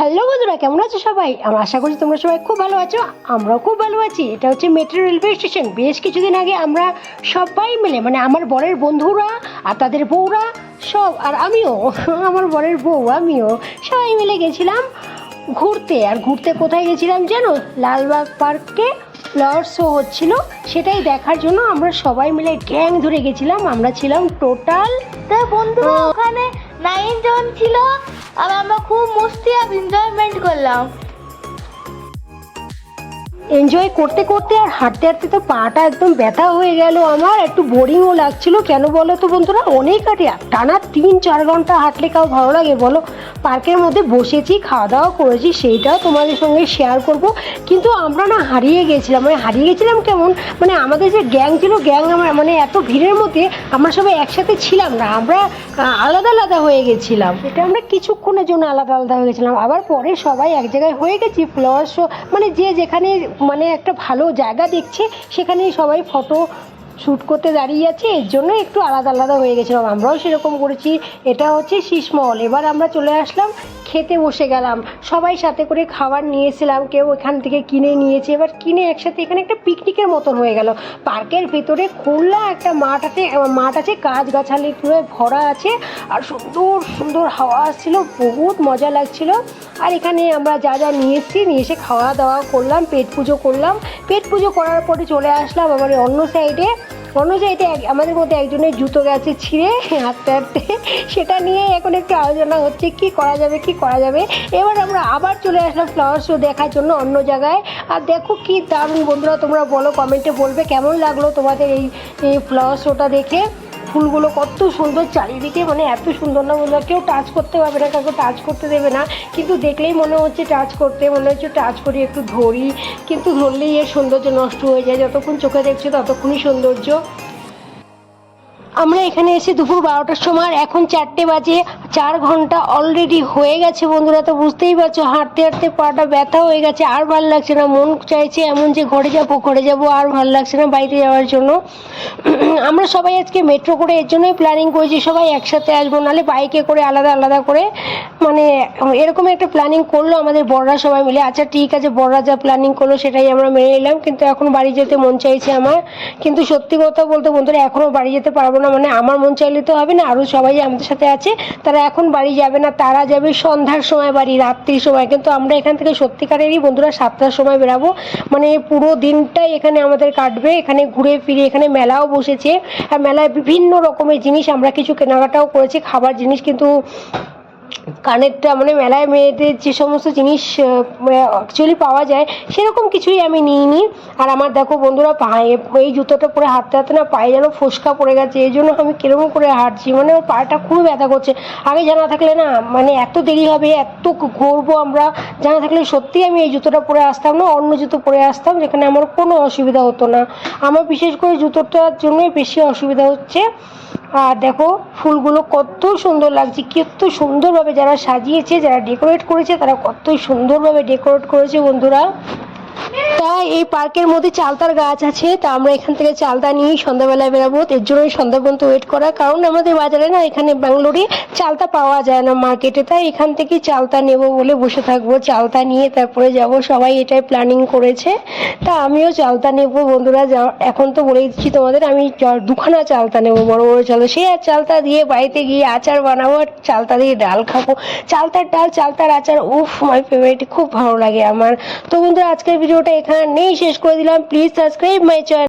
Hello বন্ধুরা কেমন আছো সবাই? আমরা আশা করছি তোমরা সবাই খুব ভালো আছো আমরাও খুব ভালো আছি। এটা হচ্ছে মেট্রো রেলওয়ে স্টেশন বেশ কিছুদিন আগে আমরা সবাই মিলে মানে আমার বরের বন্ধুরা আর তাদের বউরা সব আর আমিও আমার বরের বউ আমিও সবাই মিলে গেছিলাম ঘুরতে। আর ঘুরতে কোথায় গেছিলাম জানো? লালবাগ পার্কে ফ্লাওয়ার শো হচ্ছিল। সেটাই দেখার জন্য আমরা সবাই মিলে গ্যাং ধরে গেছিলাম। আমরা ছিলাম টোটাল তো বন্ধুরা ওখানে নাইন জন ছিল। আর আমরা খুব মস্তি আর এনজয়মেন্ট করলাম এনজয় করতে করতে আর হাঁটতে হাঁটতে তো পাটা একদম ব্যথা হয়ে গেল আমার, একটু বোরিংও লাগছিল। কেন বলো তো বন্ধুরা? অনেক হাঁটে টানা তিন চার ঘণ্টা হাঁটলে কাউ ভালো লাগে বলো? পার্কের মধ্যে বসেছি, খাওয়া দাওয়া করেছি, সেইটাও তোমাদের সঙ্গে শেয়ার করব। কিন্তু আমরা না হারিয়ে গেছিলাম। মানে হারিয়ে গেছিলাম কেমন? মানে আমাদের যে গ্যাং ছিল গ্যাং আমার মানে এত ভিড়ের মধ্যে আমরা সবাই একসাথে ছিলাম না। আমরা আলাদা আলাদা হয়ে গেছিলাম। এটা আমরা কিছুক্ষণের জন্য আলাদা আলাদা হয়ে গেছিলাম। আবার পরে সবাই এক জায়গায় হয়ে গেছি শো মানে যে যেখানে মানে একটা ভালো জায়গা দেখছে সেখানে সবাই ফটো শ্যুট করতে দাঁড়িয়ে আছে, এর জন্য একটু আলাদা আলাদা হয়ে গেছিলাম আমরাও সেরকম করেছি। এটা হচ্ছে শীষমহল এবার আমরা চলে আসলাম খেতে বসে গেলাম। সবাই সাথে করে খাবার নিয়েছিলাম, কেউ এখান থেকে কিনে নিয়েছে। এবার কিনে একসাথে এখানে একটা পিকনিকের মতন হয়ে গেল। পার্কের ভেতরে খোলা একটা মাঠ আছে মাঠ আছে, গাছগাছালি পুরো ভরা আছে, আর সুন্দর সুন্দর হাওয়া আসছিল, বহুত মজা লাগছিল। আর এখানে আমরা যা যা নিয়ে এসেছি, নিয়ে এসে খাওয়া দাওয়া করলাম, পেট পুজো করলাম। পেট পুজো করার পরে চলে আসলাম আবার অন্য সাইডে অন্য সাইডে এক- আমাদের মধ্যে একজনের জুতো গেছে ছিঁড়ে হাঁটতে হাঁটতে। সেটা নিয়ে এখন একটু আলোচনা হচ্ছে, কি করা যাবে, কি করা যাবে। এবার আমরা আবার চলে আসলাম ফ্লাওয়ার শো দেখার জন্য অন্য জায়গায়। আর দেখো কি দারুণ বন্ধুরা, তোমরা বলো কমেন্টে বলবে কেমন লাগল তোমাদের এই ফ্লাওয়ার শোটা দেখে। ফুলগুলো কত সুন্দর চারিদিকে মানে এত সুন্দর না বন্ধুরা কেউ টাচ করতে পারবে না, কাউকে টাচ করতে দেবে না। কিন্তু দেখলেই মনে হচ্ছে টাচ করতে, মনে হচ্ছে টাচ করি, একটু ধরি। কিন্তু ধরলেই এর সৌন্দর্য নষ্ট হয়ে যায়, যতক্ষণ চোখে দেখছে ততক্ষণই সৌন্দর্য। আমরা এখানে এসে দুপুর বারোটার সময় এখন চারটে বাজে। চার ঘণ্টা অলরেডি হয়ে গেছে বন্ধুরা, তো বুঝতেই পারছ, হাঁটতে হাঁটতে পাটা ব্যথা হয়ে গেছে, আর ভালো লাগছে না। মন চাইছে এমন যে ঘরে যাব ঘরে যাব, আর ভালো লাগছে না বাড়িতে যাওয়ার জন্য। আমরা সবাই আজকে মেট্রো করে এর জন্যই প্ল্যানিং করেছি, সবাই একসাথে আসব, নাহলে বাইকে করে আলাদা আলাদা করে মানে এরকম একটা প্ল্যানিং করল আমাদের বড়রা সবাই মিলে। আচ্ছা ঠিক আছে, বড়রা যা প্ল্যানিং করল সেটাই আমরা মেনে নিলাম, কিন্তু এখন বাড়ি যেতে মন চাইছে আমার। কিন্তু সত্যি কথা বলতে বন্ধুরা এখনও বাড়ি যেতে পারব না মানে আমার মন চাইলে তো হবে না আরও সবাই আমাদের সাথে আছে, তারা এখন বাড়ি যাবে না, তারা যাবে সন্ধ্যার সময় বাড়ি, রাত্রির সময়। কিন্তু আমরা এখান থেকে সত্যিকারেরই বন্ধুরা সাতটার সময় বেরাবো। মানে পুরো দিনটাই এখানে আমাদের কাটবে, এখানে ঘুরে ফিরে, এখানে মেলাও বসেছে। আর মেলায় বিভিন্ন রকমের জিনিস আমরা কিছু কেনাকাটাও করেছি, খাবার জিনিস কিন্তু কানেরটা মানে মেলায় মেয়েদের যে সমস্ত জিনিস অ্যাকচুয়ালি পাওয়া যায়, সেরকম কিছুই আমি নিইনি। আর আমার দেখো বন্ধুরা, পায়ে, এই জুতোটা পরে হাঁটতে হাঁটতে না পায়ে যেন ফোসকা পড়ে গেছে, এই জন্য আমি কীরকম করে হাঁটছি মানে আমার পাটা খুবই ব্যথা করছে। আগে জানা থাকলে না মানে এত দেরি হবে, এত ঘুরবো আমরা, জানা থাকলে সত্যিই আমি এই জুতোটা পরে আসতাম না, অন্য জুতো পরে আসতাম, যেখানে আমার কোনো অসুবিধা হতো না। আমার বিশেষ করে জুতোটার জন্যই বেশি অসুবিধা হচ্ছে। আর দেখো, ফুলগুলো কত সুন্দর লাগছে, কত সুন্দরভাবে যারা সাজিয়েছে, যারা ডেকোরেট করেছে, তারা কত সুন্দরভাবে ডেকোরেট করেছে বন্ধুরা। তাই এই পার্কের মধ্যে চালতার গাছ আছে। তা আমরা এখান থেকে চালতা নিয়েই সন্ধ্যাবেলায় বেরাবো। এর জন্যই সন্ধ্যা পর্যন্ত ওয়েট করা। কারণ আমাদের বাজারে না এখানে ব্যাঙ্গালোরে চালতা পাওয়া যায় না মার্কেটে তাই এখান থেকে চালতা নেব বলে বসে থাকব। চালতা নিয়ে তারপরে যাব। সবাই এটাই প্ল্যানিং করেছে। তা আমিও চালতা নেব। বন্ধুরা এখন তো বলে দিচ্ছি তোমাদের, আমি দুখানা চালতা নেব। বড় বড় চালতা। সেই আর চালতা দিয়ে বাড়িতে গিয়ে আচার বানাবো আর চালতা দিয়ে ডাল খাব। চালতার ডাল, চালতার আচার, উফ মাই ফেভারিট খুব ভালো লাগে আমার। তো বন্ধুরা, আজকের ভিডিওটা এখানে নেই শেষ করে দিলাম প্লিজ সাবস্ক্রাইব মাই চ্যানেল